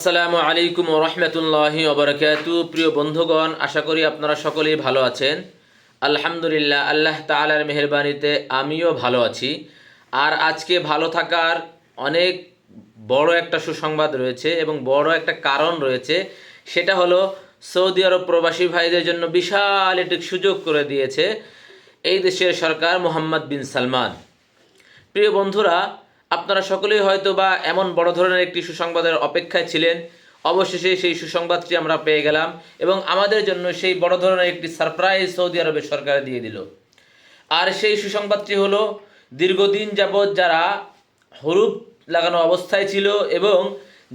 আসসালামু আলাইকুম রহমতুল্লাহি ওবরাকাতু প্রিয় বন্ধুগণ, আশা করি আপনারা সকলেই ভালো আছেন। আলহামদুলিল্লাহ, আল্লাহ তাআলার মেহেরবানিতে আমিও ভালো আছি। আর আজকে ভালো থাকার অনেক বড় একটা সুসংবাদ রয়েছে এবং বড় একটা কারণ রয়েছে। সেটা হলো, সৌদি আরব প্রবাসী ভাইদের জন্য বিশাল একটি সুযোগ করে দিয়েছে এই দেশের সরকার মোহাম্মদ বিন সালমান। প্রিয় বন্ধুরা আপনারা সকলেই হয়তো বা এমন বড় ধরনের একটি সুসংবাদের অপেক্ষায় ছিলেন। অবশেষে সেই সুসংবাদটি আমরা পেয়ে গেলাম এবং আমাদের জন্য সেই বড় ধরনের একটি সারপ্রাইজ সৌদি আরবের সরকার দিয়ে দিল। আর সেই সুসংবাদটি হলো, দীর্ঘদিন যাবৎ যারা হরুপ লাগানো অবস্থায় ছিল এবং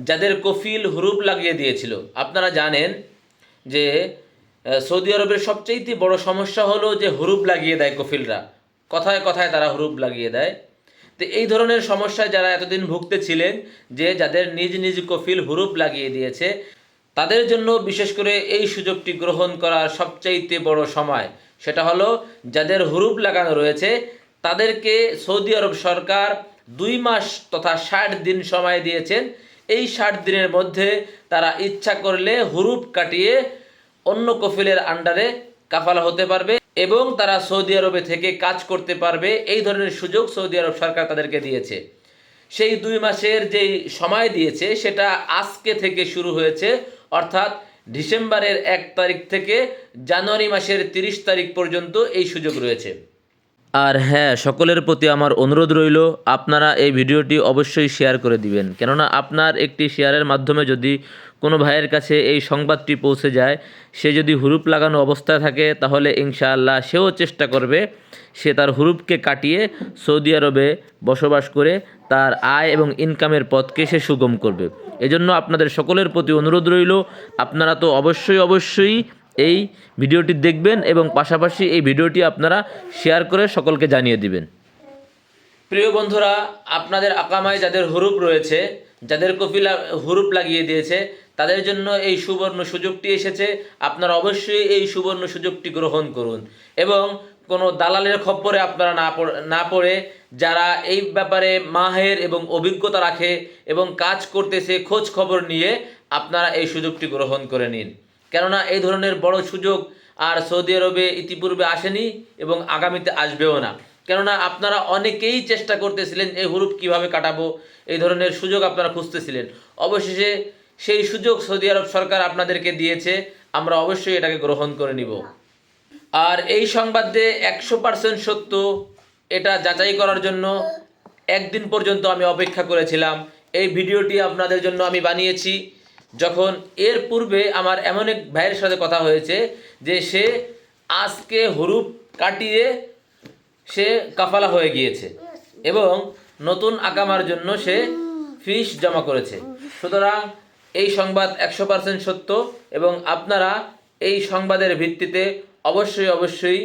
যাদের কফিল হুরুপ লাগিয়ে দিয়েছিল। আপনারা জানেন যে সৌদি আরবের সবচেয়ে বড় সমস্যা হলো যে হুরুপ লাগিয়ে দেয় কফিলরা। কথায় কথায় তারা হুরুপ লাগিয়ে দেয়। তো এই ধরনের সমস্যায় যারা এতদিন ভুগতে ছিলেন যে যাদের নিজ নিজ কফিল হুরুপ লাগিয়ে দিয়েছে, তাদের জন্য বিশেষ করে এই সুযোগটি গ্রহণ করার সবচাইতে বড় সময় সেটা হলো যাদের হুরুপ লাগানো রয়েছে, তাদেরকে সৌদি আরব সরকার দুই মাস তথা ষাট দিন সময় দিয়েছেন। এই ষাট দিনের মধ্যে তারা ইচ্ছা করলে হুরুপ কাটিয়ে অন্য কফিলের আন্ডারে কাফালা হতে পারবে। এবং তারা সৌদি আরবে থেকে কাজ করতে পারবে। এই ধরনের সুযোগ সৌদি আরব সরকার তাদেরকে দিয়েছে। সেই দুই মাসের যেই সময় দিয়েছে, সেটা আজকে থেকে শুরু হয়েছে। অর্থাৎ ডিসেম্বরের এক তারিখ থেকে জানুয়ারি মাসের তিরিশ তারিখ পর্যন্ত এই সুযোগ রয়েছে। আর হ্যাঁ সকলের প্রতি আমার অনুরোধ রইল, আপনারা এই ভিডিওটি অবশ্যই শেয়ার করে দিবেন। কেননা আপনার একটি শেয়ারের মাধ্যমে যদি কোনো ভাইয়ের কাছে এই সংবাদটি পৌঁছে যায়, সে যদি হুরুপ লাগানো অবস্থায় থাকে, তাহলে ইনশাআল্লাহ সেও চেষ্টা করবে সে তার হুরুপকে কাটিয়ে সৌদি আরবে বসবাস করে তার আয় এবং ইনকামের পথকে সে সুগম করবে। এজন্য আপনাদের সকলের প্রতি অনুরোধ রইল, আপনারা তো অবশ্যই অবশ্যই এই ভিডিওটি দেখবেন এবং পাশাপাশি এই ভিডিওটি আপনারা শেয়ার করে সকলকে জানিয়ে দিবেন। প্রিয় বন্ধুরা, আপনাদের আকামায় যাদের হুরুপ রয়েছে, যাদের কপিলা হুরুপ লাগিয়ে দিয়েছে, তাদের জন্য এই সুবর্ণ সুযোগটি এসেছে। আপনারা অবশ্যই এই সুবর্ণ সুযোগটি গ্রহণ করুন এবং কোনো দালালের খপ্পরে আপনারা না না পড়ে যারা এই ব্যাপারে মাহের এবং অভিজ্ঞতা রাখে এবং কাজ করতেছে খোঁজ খবর নিয়ে আপনারা এই সুযোগটি গ্রহণ করে নিন। কেননা এই ধরনের বড় সুযোগ আর সৌদি আরবে ইতিপূর্বে আসেনি এবং আগামীতে আসবেও না। কেননা আপনারা অনেকেই চেষ্টা করতেছিলেন এই হুরুপ কীভাবে কাটাবো, এই ধরনের সুযোগ আপনারা খুঁজতেছিলেন। অবশেষে সেই সুযোগ সৌদি আরব সরকার আপনাদেরকে দিয়েছে, আমরা অবশ্যই এটাকে গ্রহণ করে নিব। আর এই সংবাদে একশো পার্সেন্ট সত্য, এটা যাচাই করার জন্য একদিন পর্যন্ত আমি অপেক্ষা করেছিলাম। এই ভিডিওটি আপনাদের জন্য আমি বানিয়েছি। যখন এর পূর্বে আমার এমন এক ভাইয়ের সাথে কথা হয়েছে যে সে আজকে হুরুপ কাটিয়ে সে কাফালা হয়ে গিয়েছে এবং নতুন আকামার জন্য সে ফিস জমা করেছে। সুতরাং এই সংবাদ একশো পার্সেন্ট সত্য এবং আপনারা এই সংবাদের ভিত্তিতে অবশ্যই অবশ্যই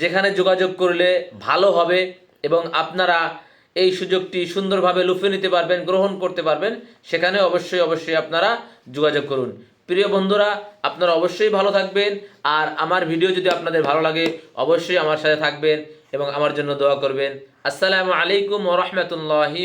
যেখানে যোগাযোগ করলে ভালো হবে এবং আপনারা এই সুযোগটি সুন্দরভাবে লুফে নিতে পারবেন, গ্রহণ করতে পারবেন, সেখানে অবশ্যই অবশ্যই আপনারা যোগাযোগ করুন। প্রিয় বন্ধুরা, আপনারা অবশ্যই ভালো থাকবেন, আর আমার ভিডিও যদি আপনাদের ভালো লাগে, অবশ্যই আমার সাথে থাকবেন এবং আমার জন্য দোয়া করবেন। আসসালামু আলাইকুম ওরহমতুল্লাহি